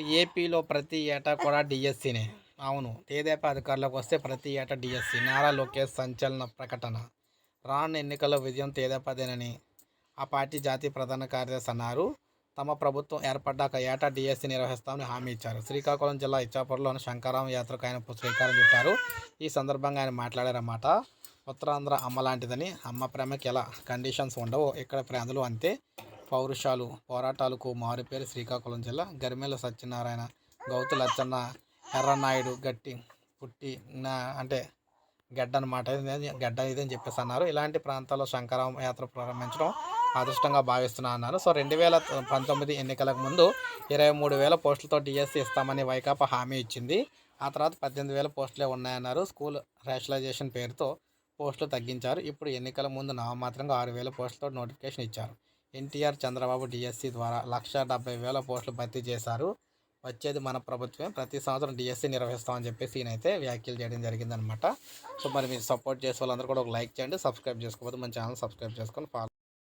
ఏపీలో ప్రతి ఏటా కూడా డిఎస్సీనే. అవును తేదేపా అధికారులకు వస్తే ప్రతి ఏటా డిఎస్సీ. నారా లోకేష్ సంచలన ప్రకటన. రానున్న ఎన్నికల్లో విజయం తేదేపాదేనని ఆ పార్టీ జాతీయ ప్రధాన కార్యదర్శి అన్నారు. తమ ప్రభుత్వం ఏర్పడ్డాక ఏటా డిఎస్సీ నిర్వహిస్తామని హామీ ఇచ్చారు. శ్రీకాకుళం జిల్లా ఇచ్చాపురంలోని శంకరామ యాత్రకు ఆయన శ్రీకారం చుట్టారు. ఈ సందర్భంగా ఆయన మాట్లాడారన్నమాట. ఉత్తరాంధ్ర అమ్మ లాంటిదని అమ్మ ప్రేమకి ఎలా కండిషన్స్ ఉండవు ఇక్కడ ప్రాంతాలు అంతే. పౌరుషాలు పోరాటాలకు మారుపేరు శ్రీకాకుళం జిల్లా గరిమెల సత్యనారాయణ గౌతు లచ్చన్న ఎర్రనాయుడు గట్టి పుట్టి నా- అంటే గడ్డ అనమాట ఇది గడ్డ ఇది అని చెప్పేసి అన్నారు. ఇలాంటి ప్రాంతాల్లో శంకరామ యాత్ర ప్రారంభించడం అదృష్టంగా భావిస్తున్నా అన్నారు. సో రెండు వేల పంతొమ్మిది ఎన్నికలకు ముందు ఇరవై మూడు వేల పోస్టులతో డిఎస్సీ ఇస్తామని వైకాపా హామీ ఇచ్చింది. ఆ తర్వాత పద్దెనిమిది వేల పోస్టులే ఉన్నాయన్నారు. స్కూల్ రేషనలైజేషన్ పేరుతో పోస్టులు తగ్గించారు. ఇప్పుడు ఎన్నికల ముందు నామమాత్రంగా ఆరు వేల పోస్టులతో నోటిఫికేషన్ ఇచ్చారు. ఎన్టీఆర్ చంద్రబాబు డిఎస్సి ద్వారా లక్ష డెబ్బై వేల పోస్టులు భర్తీ చేశారు. వచ్చేది మన ప్రభుత్వమే. ప్రతి సంవత్సరం డిఎస్సి నిర్వహిస్తామని చెప్పేసి ఈయనైతే వ్యాఖ్యలు చేయడం జరిగిందనమాట సో మరి మీరు సపోర్ట్ చేసే వాళ్ళందరూ కూడా ఒక లైక్ చేయండి సబ్స్క్రైబ్ చేసుకోకపోతే మన ఛానల్ సబ్స్క్రైబ్ చేసుకొని ఫాలో